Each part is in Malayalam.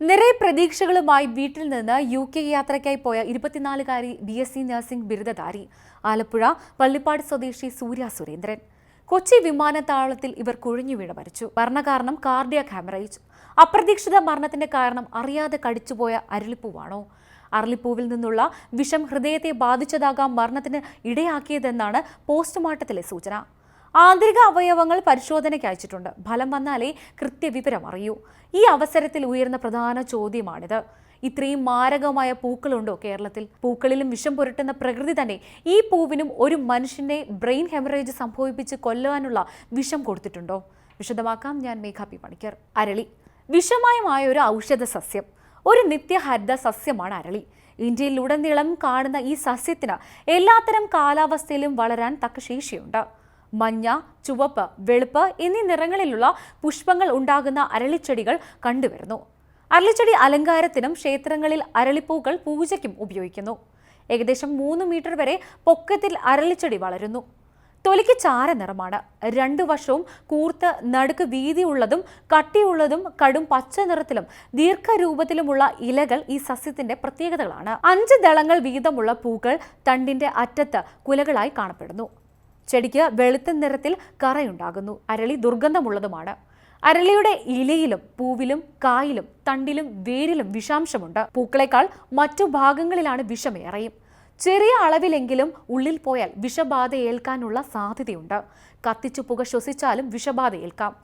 നിറയെ പ്രതീക്ഷകളുമായി വീട്ടിൽ നിന്ന് യു കെ യാത്രയ്ക്കായി പോയ ഇരുപത്തിനാലുകാരി ബി എസ് സി നഴ്സിംഗ് ബിരുദധാരി. ആലപ്പുഴ പള്ളിപ്പാട് സ്വദേശി സൂര്യ സുരേന്ദ്രൻ. കൊച്ചി വിമാനത്താവളത്തിൽ ഇവർ കുഴഞ്ഞു വീണ് മരിച്ചു. മരണകാരണം കാർഡിയാക് ഹാമറേജ്. അപ്രതീക്ഷിത മരണത്തിന്റെ കാരണം അറിയാതെ കടിച്ചുപോയ അരളിപ്പൂവാണോ? അരളിപ്പൂവിൽ നിന്നുള്ള വിഷം ഹൃദയത്തെ ബാധിച്ചതാകാം മരണത്തിന് ഇടയാക്കിയതെന്നാണ് പോസ്റ്റ്മോർട്ടത്തിലെ സൂചന. ആന്തരിക അവയവങ്ങൾ പരിശോധനയ്ക്ക് അയച്ചിട്ടുണ്ട്. ഫലം വന്നാലേ കൃത്യവിവരം അറിയൂ. ഈ അവസരത്തിൽ ഉയർന്ന പ്രധാന ചോദ്യമാണിത്. ഇത്രയും മാരകമായ പൂക്കളുണ്ടോ കേരളത്തിൽ? പൂക്കളിലും വിഷം പുരട്ടുന്ന പ്രകൃതി തന്നെ ഈ പൂവിനും ഒരു മനുഷ്യന്റെ ബ്രെയിൻ ഹെമറേജ് സംഭവിപ്പിച്ച് കൊല്ലാനുള്ള വിഷം കൊടുത്തിട്ടുണ്ടോ? വിശദമാക്കാം ഞാൻ മേഘാപി പണിക്കർ അരളി. വിഷമയമായ ഒരു ഔഷധ സസ്യം. ഒരു നിത്യഹരിത സസ്യമാണ് അരളി. ഇന്ത്യയിലുടനീളം കാണുന്ന ഈ സസ്യത്തിന് എല്ലാത്തരം കാലാവസ്ഥയിലും വളരാൻ തക്ക ശേഷിയുണ്ട്. മഞ്ഞ ചുവപ്പ് വെളുപ്പ് എന്നീ നിറങ്ങളിലുള്ള പുഷ്പങ്ങൾ ഉണ്ടാകുന്ന അരളിച്ചെടികൾ കണ്ടുവരുന്നു. അരളിച്ചെടി അലങ്കാരത്തിനും ക്ഷേത്രങ്ങളിൽ അരളിപ്പൂക്കൾ പൂജയ്ക്കും ഉപയോഗിക്കുന്നു. ഏകദേശം മൂന്ന് മീറ്റർ വരെ പൊക്കത്തിൽ അരളിച്ചെടി വളരുന്നു. തൊലിക്ക് ചാര നിറമാണ്. രണ്ടു വശവും കൂർത്ത് നടുക്ക് വീതിയുള്ളതും കട്ടിയുള്ളതും കടും പച്ച നിറത്തിലും ദീർഘരൂപത്തിലുമുള്ള ഇലകൾ ഈ സസ്യത്തിന്റെ പ്രത്യേകതകളാണ്. അഞ്ച് ദളങ്ങൾ വീതമുള്ള പൂക്കൾ തണ്ടിന്റെ അറ്റത്ത് കുലകളായി കാണപ്പെടുന്നു. ചെടിക്ക് വെളുത്ത നിറത്തിൽ കറയുണ്ടാകുന്നു. അരളി ദുർഗന്ധമുള്ളതുമാണ്. അരളിയുടെ ഇലയിലും പൂവിലും കായിലും തണ്ടിലും വേരിലും വിഷാംശമുണ്ട്. പൂക്കളേക്കാൾ മറ്റു ഭാഗങ്ങളിലാണ് വിഷമേറെയും. ചെറിയ അളവിലെങ്കിലും ഉള്ളിൽ പോയാൽ വിഷബാധ ഏൽക്കാനുള്ള സാധ്യതയുണ്ട്. കത്തിച്ചു പുക ശ്വസിച്ചാലും വിഷബാധ ഏൽക്കാം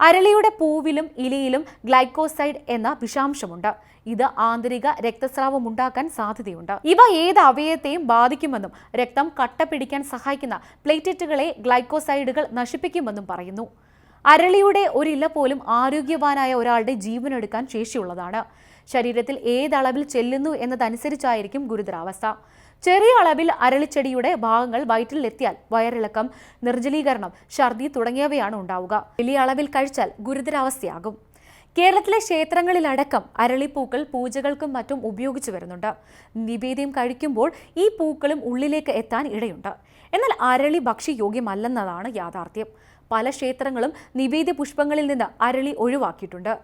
അരളിയുടെ പൂവിലും ഇലയിലും ഗ്ലൈക്കോസൈഡ് എന്ന വിഷാംശമുണ്ട്. ഇത് ആന്തരിക രക്തസ്രാവം ഉണ്ടാക്കാൻ സാധ്യതയുണ്ട്. ഇവ ഏത് അവയവത്തെയും ബാധിക്കുമെന്നും രക്തം കട്ട പിടിക്കാൻ സഹായിക്കുന്ന പ്ലേറ്ററ്റുകളെ ഗ്ലൈക്കോസൈഡുകൾ നശിപ്പിക്കുമെന്നും പറയുന്നു. അരളിയുടെ ഒരു ഇല പോലും ആരോഗ്യവാനായ ഒരാളുടെ ജീവനെടുക്കാൻ ശേഷിയുള്ളതാണ്. ശരീരത്തിൽ ഏതളവിൽ ചെല്ലുന്നു എന്നതനുസരിച്ചായിരിക്കും ഗുരുതരാവസ്ഥ. ചെറിയ അളവിൽ അരളിച്ചെടിയുടെ ഭാഗങ്ങൾ വയറ്റിലെത്തിയാൽ വയറിളക്കം നിർജലീകരണം ഛർദി തുടങ്ങിയവയാണ് ഉണ്ടാവുക. വലിയ അളവിൽ കഴിച്ചാൽ ഗുരുതരാവസ്ഥയാകും. കേരളത്തിലെ ക്ഷേത്രങ്ങളിലടക്കം അരളിപ്പൂക്കൾ പൂജകൾക്കും മറ്റും ഉപയോഗിച്ചു വരുന്നുണ്ട്. നിവേദ്യം കഴിക്കുമ്പോൾ ഈ പൂക്കളും ഉള്ളിലേക്ക് എത്താൻ ഇടയുണ്ട്. എന്നാൽ അരളി ഭക്ഷ്യയോഗ്യമല്ലെന്നതാണ് യാഥാർത്ഥ്യം. പല ക്ഷേത്രങ്ങളും നിവേദ്യ പുഷ്പങ്ങളിൽ നിന്ന് അരളി ഒഴിവാക്കിയിട്ടുണ്ട്.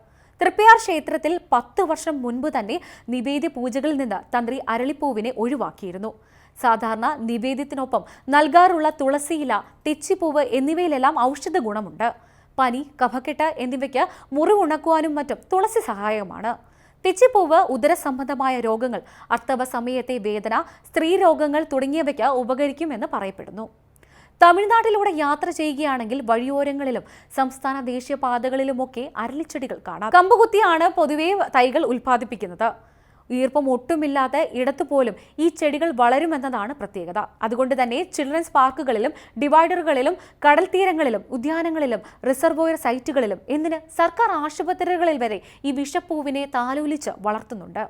തൃപ്പയാർ ക്ഷേത്രത്തിൽ പത്ത് വർഷം മുൻപ് തന്നെ നിവേദ്യ പൂജകളിൽ നിന്ന് തന്ത്രി അരളിപ്പൂവിനെ ഒഴിവാക്കിയിരുന്നു. സാധാരണ നിവേദ്യത്തിനൊപ്പം നൽകാറുള്ള തുളസിയില തെച്ചിപ്പൂവ് എന്നിവയിലെല്ലാം ഔഷധ ഗുണമുണ്ട്. പനി കഫക്കെട്ട് എന്നിവയ്ക്ക് മുറിവുണക്കുവാനും മറ്റും തുളസി സഹായകമാണ്. തെച്ചിപ്പൂവ് ഉദരസംബന്ധമായ രോഗങ്ങൾ അർത്ഥവ സമയത്തെ വേദന സ്ത്രീ രോഗങ്ങൾ തുടങ്ങിയവയ്ക്ക് ഉപകരിക്കുമെന്ന് പറയപ്പെടുന്നു. തമിഴ്നാട്ടിലൂടെ യാത്ര ചെയ്യുകയാണെങ്കിൽ വഴിയോരങ്ങളിലും സംസ്ഥാന ദേശീയ പാതകളിലുമൊക്കെ അരളിച്ചെടികൾ കാണാം. കമ്പുകുത്തിയാണ് പൊതുവെ തൈകൾ ഉൽപ്പാദിപ്പിക്കുന്നത്. ഈർപ്പം ഒട്ടുമില്ലാത്ത ഇടത്തു പോലും ഈ ചെടികൾ വളരുമെന്നതാണ് പ്രത്യേകത. അതുകൊണ്ട് തന്നെ ചിൽഡ്രൻസ് പാർക്കുകളിലും ഡിവൈഡറുകളിലും കടൽ തീരങ്ങളിലും ഉദ്യാനങ്ങളിലും റിസർവോയർ സൈറ്റുകളിലും എന്തിന് സർക്കാർ ആശുപത്രികളിൽ വരെ ഈ വിഷപ്പൂവിനെ താലോലിച്ച് വളർത്തുന്നുണ്ട്.